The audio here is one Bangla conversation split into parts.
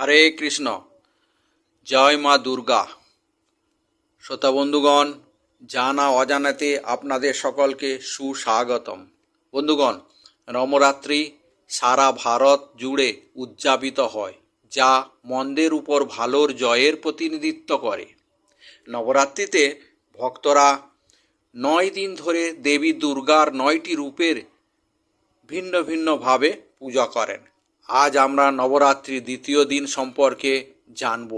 হরে কৃষ্ণ। জয় মা দুর্গা। শ্রোতা বন্ধুগণ, জানা অজানাতে আপনাদের সকলকে সুস্বাগতম। বন্ধুগণ নবরাত্রি সারা ভারত জুড়ে উদযাপিত হয়, যা মন্দের উপর ভালোর জয়ের প্রতিনিধিত্ব করে। নবরাত্রিতে ভক্তরা নয় দিন ধরে দেবী দুর্গার নয়টি রূপের ভিন্ন ভিন্নভাবে পূজা করেন। আজ আমরা নবরাত্রির দ্বিতীয় দিন সম্পর্কে জানব,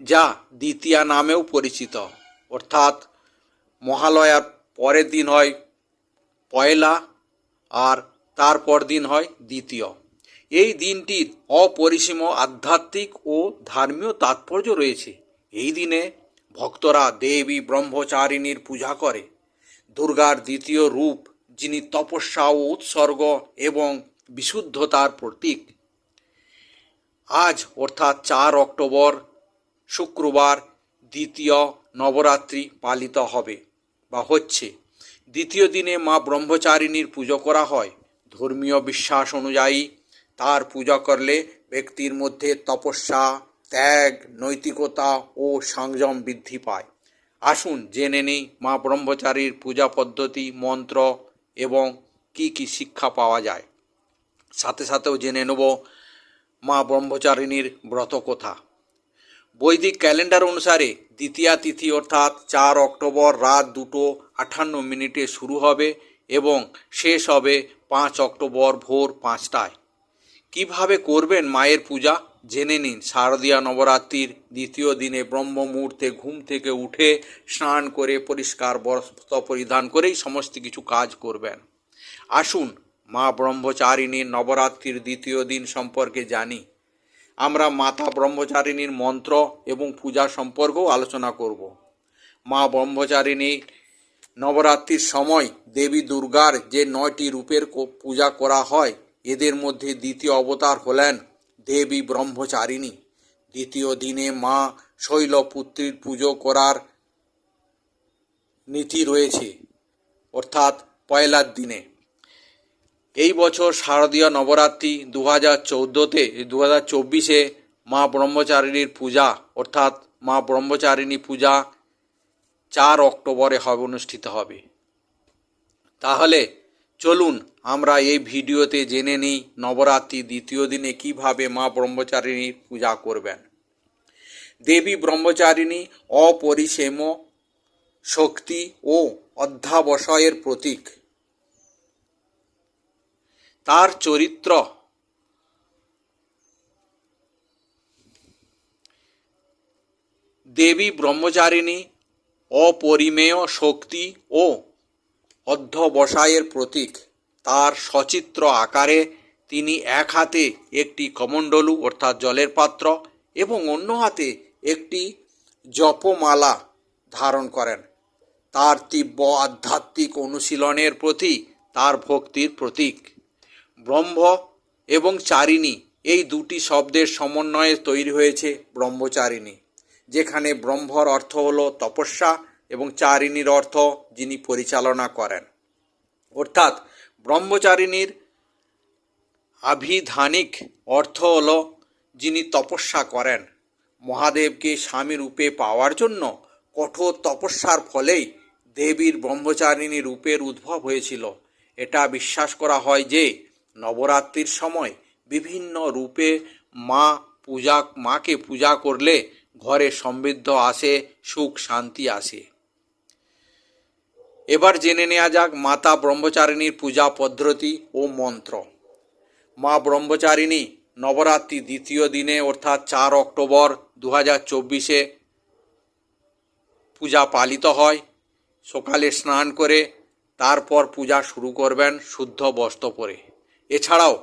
যা দ্বিতীয়া নামেও পরিচিত। অর্থাৎ মহালয়ার পরের দিন হয় পয়লা আর তারপর দিন হয় দ্বিতীয়। এই দিনটির অপরিসীম আধ্যাত্মিক ও ধর্মীয় তাৎপর্য রয়েছে। এই দিনে ভক্তরা দেবী ব্রহ্মচারিণীর পূজা করে। দুর্গার দ্বিতীয় রূপ, যিনি তপস্যা ও উৎসর্গ এবং বিশুদ্ধতার প্রতীক। আজ অর্থাৎ চার অক্টোবর, শুক্রবার দ্বিতীয় নবরাত্রি পালিত হবে বা হচ্ছে। দ্বিতীয় দিনে মা ব্রহ্মচারিণীর পুজো করা হয়। ধর্মীয় বিশ্বাস অনুযায়ী তার পূজা করলে ব্যক্তির মধ্যে তপস্যা, ত্যাগ, নৈতিকতা ও সংযম বৃদ্ধি পায়। আসুন জেনে নিই মা ব্রহ্মচারীর পূজা পদ্ধতি, মন্ত্র এবং কি কি শিক্ষা পাওয়া যায়। সাথে সাথেও জেনে নেব মা ব্রহ্মচারিণীর ব্রত কথা। বৈদিক ক্যালেন্ডার অনুসারে দ্বিতীয়া তিথি অর্থাৎ চার অক্টোবর রাত দুটো আটান্ন মিনিটে শুরু হবে এবং শেষ হবে পাঁচ অক্টোবর ভোর পাঁচটায়। কীভাবে করবেন মায়ের পূজা? জেনে নিন। শারদীয়া নবরাত্রির দ্বিতীয় দিনে ব্রহ্ম মুহূর্তে ঘুম থেকে উঠে স্নান করে পরিষ্কার বস্ত্র পরিধান করেই সমস্ত কিছু কাজ করবেন। আসুন মা ব্রহ্মচারিণীর নবরাত্রির দ্বিতীয় দিন সম্পর্কে জানি। আমরা মাতা ব্রহ্মচারিণীর মন্ত্র এবং পূজা সম্পর্কেও আলোচনা করব। মা ব্রহ্মচারিণী নবরাত্রির সময় দেবী দুর্গার যে নয়টি রূপের পূজা করা হয়, এদের মধ্যে দ্বিতীয় অবতার হলেন দেবী ব্রহ্মচারিণী। দ্বিতীয় দিনে মা শৈলপুত্রীর পুজো করার নীতি রয়েছে। অর্থাৎ পয়লার দিনে। এই বছর শারদীয় নবরাত্রি দু হাজার চৌদ্দোতে দু হাজার চব্বিশে মা ব্রহ্মচারিণীর পূজা, অর্থাৎ মা ব্রহ্মচারিণী পূজা চার অক্টোবরে হবে, অনুষ্ঠিত হবে। তাহলে চলুন আমরা এই ভিডিওতে জেনে নিই নবরাত্রি দ্বিতীয় দিনে কীভাবে মা ব্রহ্মচারিণীর পূজা করবেন। দেবী ব্রহ্মচারিণী অপরিসীম শক্তি ও অধ্যাবসায়ের প্রতীক। তার চরিত্র। দেবী ব্রহ্মচারিণী, অপরিমেয় শক্তি ও অধ্যবসায়ের প্রতীক। তার সচিত্র আকারে তিনি এক হাতে একটি কমণ্ডলু, অর্থাৎ জলের পাত্র, এবং অন্য হাতে একটি জপমালা ধারণ করেন। তার তীব্র আধ্যাত্মিক অনুশীলনের প্রতি তার ভক্তির প্রতীক। ব্রহ্ম এবং চারিণী, এই দুটি শব্দের সমন্বয়ে তৈরি হয়েছে ব্রহ্মচারিণী, যেখানে ব্রহ্মর অর্থ হল তপস্যা এবং চারিণীর অর্থ যিনি পরিচালনা করেন। অর্থাৎ ব্রহ্মচারিণীর আভিধানিক অর্থ হল যিনি তপস্যা করেন। মহাদেবকে স্বামী রূপে পাওয়ার জন্য কঠোর তপস্যার ফলেই দেবীর ব্রহ্মচারিণী রূপের উদ্ভব হয়েছিল। এটা বিশ্বাস করা হয় যে নবরাত্রির সময় বিভিন্ন রূপে মা পূজা, মাকে পূজা করলে ঘরে সমৃদ্ধ আসে, সুখ, শান্তি আসে। এবার জেনে নেওয়া যাক মাতা ব্রহ্মচারিণীর পূজা পদ্ধতি ও মন্ত্র। মা ব্রহ্মচারিণী নবরাত্রি দ্বিতীয় দিনে অর্থাৎ চার অক্টোবর দু হাজার চব্বিশে পূজা পালিত হয়। সকালে স্নান করে তারপর পূজা শুরু করবেন শুদ্ধ বস্ত্র পরে। এছাড়াও,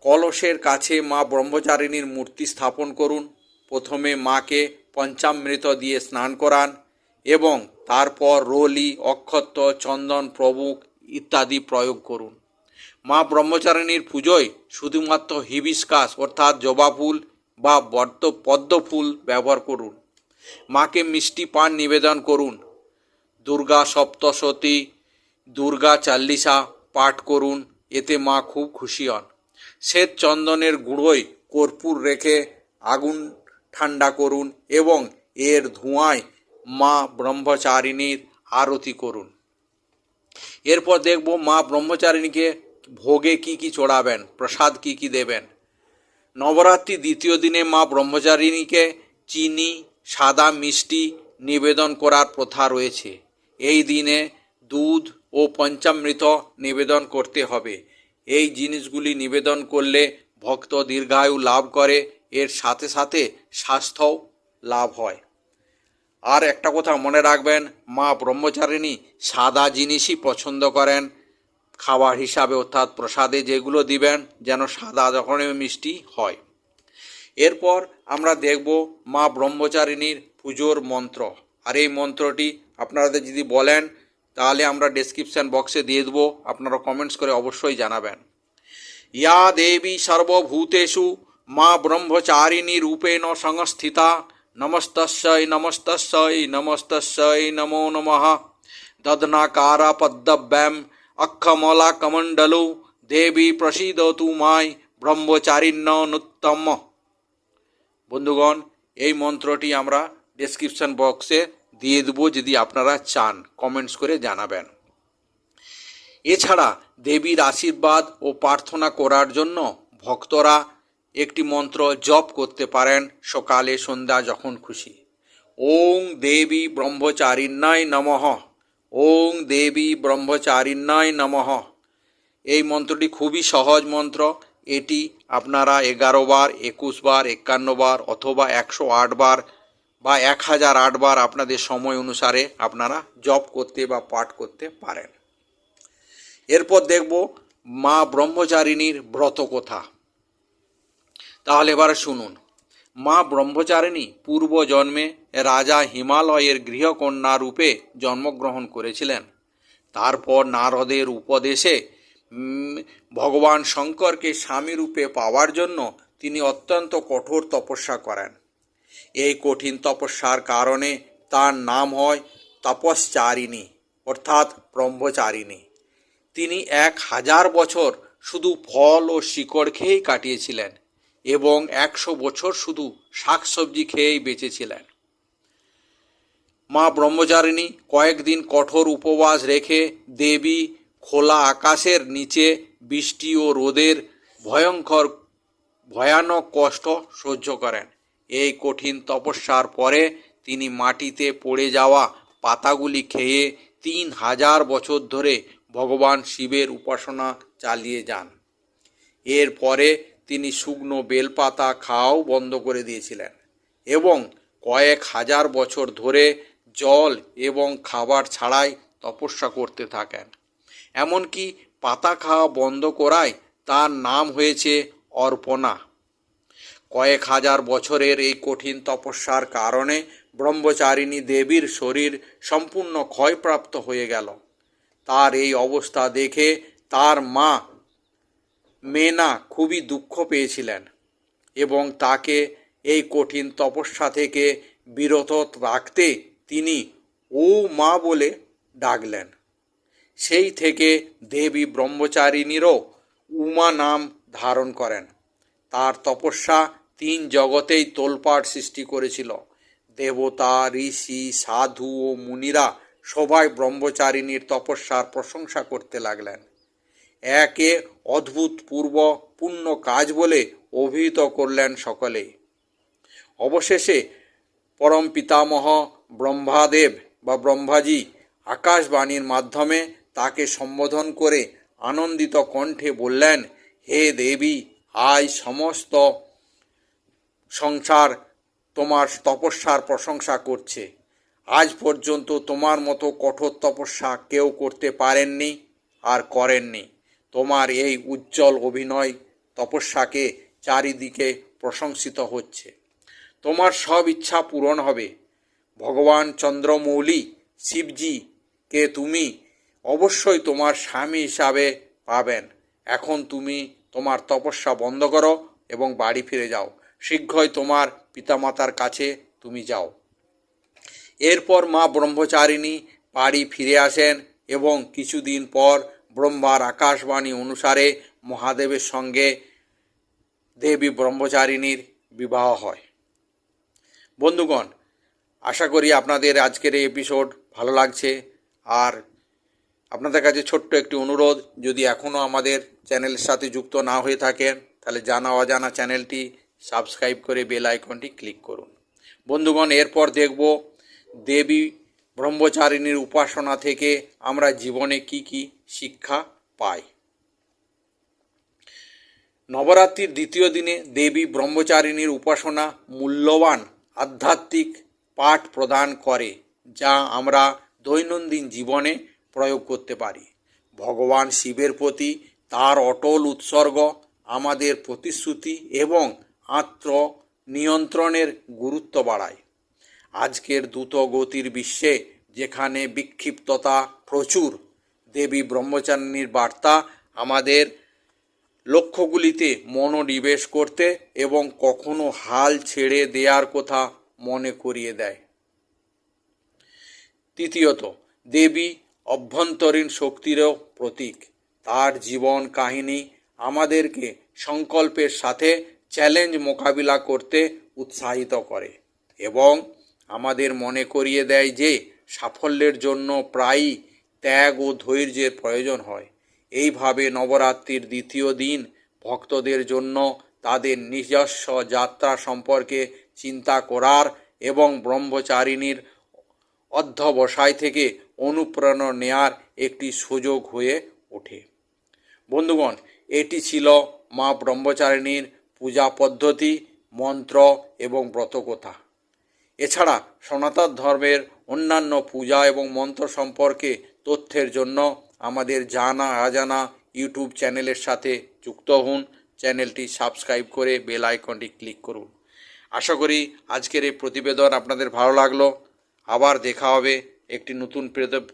কলসের কাছে মা ব্রহ্মচারিণীর মূর্তি স্থাপন করুন। প্রথমে মাকে পঞ্চামৃত দিয়ে স্নান করান এবং তারপর রলি অক্ষত্য চন্দন প্রমুখ ইত্যাদি প্রয়োগ করুন। মা ব্রহ্মচারিণীর পুজোয় শুধুমাত্র হিবিস্কাস অর্থাৎ জবা ফুল বা বদ্ধ, পদ্ম ফুল ব্যবহার করুন। মাকে মিষ্টি পান নিবেদন করুন। দুর্গা সপ্তশতী, দুর্গা চাল্লিশা পাঠ করুন। এতে মা খুব খুশি হন। শ্বেত চন্দনের গুঁড়োয় কর্পূর রেখে আগুন ঠান্ডা করুন এবং এর ধোঁয়ায় মা ব্রহ্মচারিণীর আরতি করুন। এরপর দেখব মা ব্রহ্মচারিণীকে ভোগে কি কি চড়াবেন, প্রসাদ কি কি দেবেন। নবরাত্রি দ্বিতীয় দিনে মা ব্রহ্মচারিণীকে চিনি, সাদা মিষ্টি নিবেদন করার প্রথা রয়েছে। এই দিনে দুধ ও পঞ্চামৃত নিবেদন করতে হবে। এই জিনিসগুলি নিবেদন করলে ভক্ত দীর্ঘায়ু লাভ করে, এর সাথে সাথে স্বাস্থ্যও লাভ হয়। আর একটা কথা মনে রাখবেন, মা ব্রহ্মচারিণী সাদা জিনিসই পছন্দ করেন। খাবার হিসাবে অর্থাৎ প্রসাদে যেগুলো দিবেন, যেন সাদা ধরনের মিষ্টি হয়। এরপর আমরা দেখব মা ব্রহ্মচারিণীর পুজোর মন্ত্র। আর এই মন্ত্রটি আপনারা যদি বলেন তাহলে আমরা ডেসক্রিপশন বক্সে দিয়ে দেবো। আপনারা কমেন্টস করে অবশ্যই জানাবেন। ইয়া দেবী সর্বভূতেষু, মা ব্রহ্মচারিণী রূপেণ সংস্থিতা, নমস্তস্যৈ নমস্তস্যৈ নমস্তস্যৈ, নমো নমঃ। দদনাকারা পদ্মব্যাম, অক্ষমলা কমণ্ডলু, দেবী প্রসীদতু মায় ব্রহ্মচারিণ্য নুত্তম বন্ধুগণ, এই মন্ত্রটি আমরা ডেসক্রিপশন বক্সে দিয়ে দেবো যদি আপনারা চান কমেন্টস করে জানাবেন। এছাড়া দেবীর আশীর্বাদ ও প্রার্থনা করার জন্য ভক্তরা একটি মন্ত্র জপ করতে পারেন সকালে সন্ধ্যা যখন খুশি। ওং দেবী ব্রহ্মচারিণ্যায় নমঃ। ওং দেবী ব্রহ্মচারিণ্যায় নমঃ। এই মন্ত্রটি খুবই সহজ মন্ত্র। এটি আপনারা এগারো বার, একুশ বার, একান্ন বার অথবা একশো আট বার বা এক হাজার আটবার আপনাদের সময় অনুসারে আপনারা জপ করতে বা পাঠ করতে পারেন। এরপর দেখব মা ব্রহ্মচারিণীর ব্রত কথা। তাহলে এবার শুনুন। মা ব্রহ্মচারিণী পূর্ব জন্মে রাজা হিমালয়ের গৃহকন্যা রূপে জন্মগ্রহণ করেছিলেন। তারপর নারদের উপদেশে ভগবান শঙ্করকে স্বামী রূপে পাওয়ার জন্য তিনি অত্যন্ত কঠোর তপস্যা করেন। এই কঠিন তপস্যার কারণে তার নাম হয় তপশ্চারিণী, অর্থাৎ ব্রহ্মচারিণী। তিনি এক হাজার বছর শুধু ফল ও শিকড় খেয়েই কাটিয়েছিলেন এবং একশো বছর শুধু শাকসবজি খেয়েই বেঁচেছিলেন। মা ব্রহ্মচারিণী কয়েকদিন কঠোর উপবাস রেখে দেবী খোলা আকাশের নিচে বৃষ্টি ও রোদের ভয়ঙ্কর, ভয়ানক কষ্ট সহ্য করেন। এই কঠিন তপস্যার পরে তিনি মাটিতে পড়ে যাওয়া পাতাগুলি খেয়ে তিন হাজার বছর ধরে ভগবান শিবের উপাসনা চালিয়ে যান। এরপরে তিনি শুকনো বেলপাতা খাওয়াও বন্ধ করে দিয়েছিলেন এবং কয়েক হাজার বছর ধরে জল এবং খাবার ছাড়াই তপস্যা করতে থাকেন। এমনকি পাতা খাওয়া বন্ধ করায় তার নাম হয়েছে অর্পণা। কয়েক হাজার বছরের এই কঠিন তপস্যার কারণে ব্রহ্মচারিণী দেবীর শরীর সম্পূর্ণ ক্ষয়প্রাপ্ত হয়ে গেল। তার এই অবস্থা দেখে তার মা মেনা খুবই দুঃখ পেয়েছিলেন এবং তাকে এই কঠিন তপস্যা থেকে বিরত রাখতে তিনি ও মা বলে ডাকলেন। সেই থেকে দেবী ব্রহ্মচারিণীরও উমা নাম ধারণ করেন। তার তপস্যা তিন জগতেই তোলপাড় সৃষ্টি করেছিল। দেবতা, ঋষি, সাধু ও মুনিরা সবাই ব্রহ্মচারিণীর তপস্যার প্রশংসা করতে লাগলেন। একে অদ্ভুত পূর্ব পূর্ণ কাজ বলে অভিহিত করলেন সকলে অবশেষে পরম পিতামহ ব্রহ্মাদেব বা ব্রহ্মাজি আকাশবাণীর মাধ্যমে তাকে সম্বোধন করে আনন্দিত কণ্ঠে বললেন, হে দেবী, আজ সমস্ত সংসার তোমার তপস্যার প্রশংসা করছে। আজ পর্যন্ত তোমার মতো কঠোর তপস্যা কেউ করতে পারেননি আর করেননি। তোমার এই উজ্জ্বল অভিনয় তপস্যাকে চারিদিকে প্রশংসিত হচ্ছে। তোমার সব ইচ্ছা পূরণ হবে। ভগবান চন্দ্রমৌলি, শিবজিকে তুমি অবশ্যই তোমার স্বামী হিসাবে পাবেন। এখন তুমি তোমার তপস্যা বন্ধ করো এবং বাড়ি ফিরে যাও। শীঘ্রই তোমার পিতামাতার কাছে তুমি যাও। এরপর মা ব্রহ্মচারিণী বাড়ি ফিরে আসেন এবং কিছুদিন পর ব্রহ্মার আকাশবাণী অনুসারে মহাদেবের সঙ্গে দেবী ব্রহ্মচারিণীর বিবাহ হয়। বন্ধুগণ, আশা করি আপনাদের আজকের এই এপিসোড ভালো লাগছে। আর আপনাদের কাছে ছোট্ট একটি অনুরোধ, যদি এখনও আমাদের চ্যানেলের সাথে যুক্ত না হয়ে থাকেন, তাহলে জানা অজানা চ্যানেলটি সাবস্ক্রাইব করে বেল আইকনটি ক্লিক করুন। বন্ধুগণ, এরপর দেখব দেবী ব্রহ্মচারিণীর উপাসনা থেকে আমরা জীবনে কি কি শিক্ষা পাই। নবরাত্রির দ্বিতীয় দিনে দেবী ব্রহ্মচারিণীর উপাসনা মূল্যবান আধ্যাত্মিক পাঠ প্রদান করে, যা আমরা দৈনন্দিন জীবনে প্রয়োগ করতে পারি। ভগবান শিবের প্রতি তার অটল উৎসর্গ, আমাদের প্রতিশ্রুতি এবং আত্ম নিয়ন্ত্রণের গুরুত্ব বাড়ায়। আজকের দ্রুত গতির বিশ্বে যেখানে বিক্ষিপ্ততা প্রচুর, দেবী ব্রহ্মচারিণীর বার্তা আমাদের লক্ষ্যগুলিতে মনোনিবেশ করতে এবং কখনো হাল ছেড়ে দেওয়ার কথা মনে করিয়ে দেয়। তৃতীয়ত, দেবী অভ্যন্তরীণ শক্তিরও প্রতীক। তার জীবন কাহিনী আমাদেরকে সংকল্পের সাথে চ্যালেঞ্জ মোকাবিলা করতে উৎসাহিত করে এবং আমাদের মনে করিয়ে দেয় যে সাফল্যের জন্য প্রায়ই ত্যাগ ও ধৈর্যের প্রয়োজন হয়। এইভাবে নবরাত্রির দ্বিতীয় দিন ভক্তদের জন্য তাদের নিজস্ব যাত্রা সম্পর্কে চিন্তা করার এবং ব্রহ্মচারিণীর অধ্যবসায় থেকে অনুপ্রেরণা নেয়ার একটি সুযোগ হয়ে ওঠে। বন্ধুগণ, এটি ছিল মা ব্রহ্মচারিণীর পূজা পদ্ধতি, মন্ত্র এবং ব্রতকথা। এছাড়া সনাতন ধর্মের অন্যান্য পূজা এবং মন্ত্র সম্পর্কে তথ্যের জন্য আমাদের জানা আজানা ইউটিউব চ্যানেলের সাথে যুক্ত হন। চ্যানেলটি সাবস্ক্রাইব করে বেল আইকনটি ক্লিক করুন। আশা করি আজকের এই প্রতিবেদন আপনাদের ভালো লাগল। আবার দেখা হবে একটি নতুন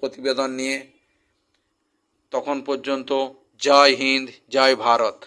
প্রতিবেদন নিয়ে। তখন পর্যন্ত জয় হিন্দ, জয় ভারত।